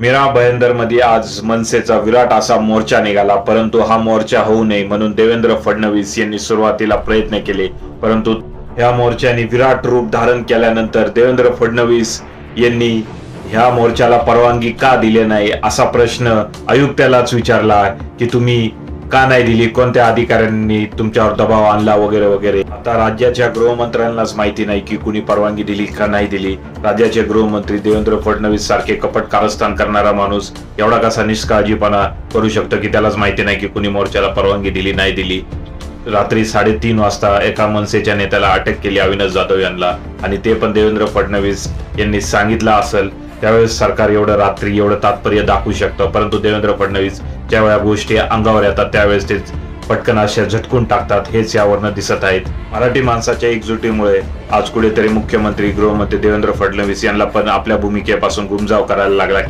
मीरा भयंदरमध्ये आज मनसेचा विराट असा मोर्चा निघाला. परंतु हा मोर्चा होऊ नये म्हणून देवेंद्र फडणवीस यांनी सुरुवातीला प्रयत्न केले. परंतु ह्या मोर्चाने विराट रूप धारण केल्यानंतर देवेंद्र फडणवीस यांनी ह्या मोर्चाला परवानगी का दिली नाही असा प्रश्न आयुक्तालाच विचारला की तुम्ही का नाही दिली? कोणत्या अधिकाऱ्यांनी तुमच्यावर दबाव आणला वगैरे वगैरे? आता राज्याच्या गृहमंत्र्यांनाच माहिती नाही की कुणी परवानगी दिली का नाही दिली. राज्याचे गृहमंत्री देवेंद्र फडणवीस सारखे कपट कारस्थान करणारा माणूस एवढा कसा निष्काळजीपणा करू शकतो की त्यालाच माहिती नाही की कुणी मोर्चाला परवानगी दिली नाही दिली? रात्री साडेतीन वाजता एका मनसेच्या नेत्याला अटक केली अविनाश जाधव यांना आणि ते पण देवेंद्र फडणवीस यांनी सांगितलं असेल. त्यावेळेस सरकार एवढं रात्री एवढं तात्पर्य दाखवू शकतं परंतु देवेंद्र फडणवीस ज्या वेळा गोष्टी अंगावर येतात त्यावेळेस ते पटकन अशा झटकून टाकतात. हेच यावरनं दिसत आहेत. मराठी माणसाच्या एकजुटीमुळे आज कुठेतरी मुख्यमंत्री गृहमंत्री देवेंद्र फडणवीस यांना पण आपल्या भूमिकेपासून गुमजाव करायला लागला.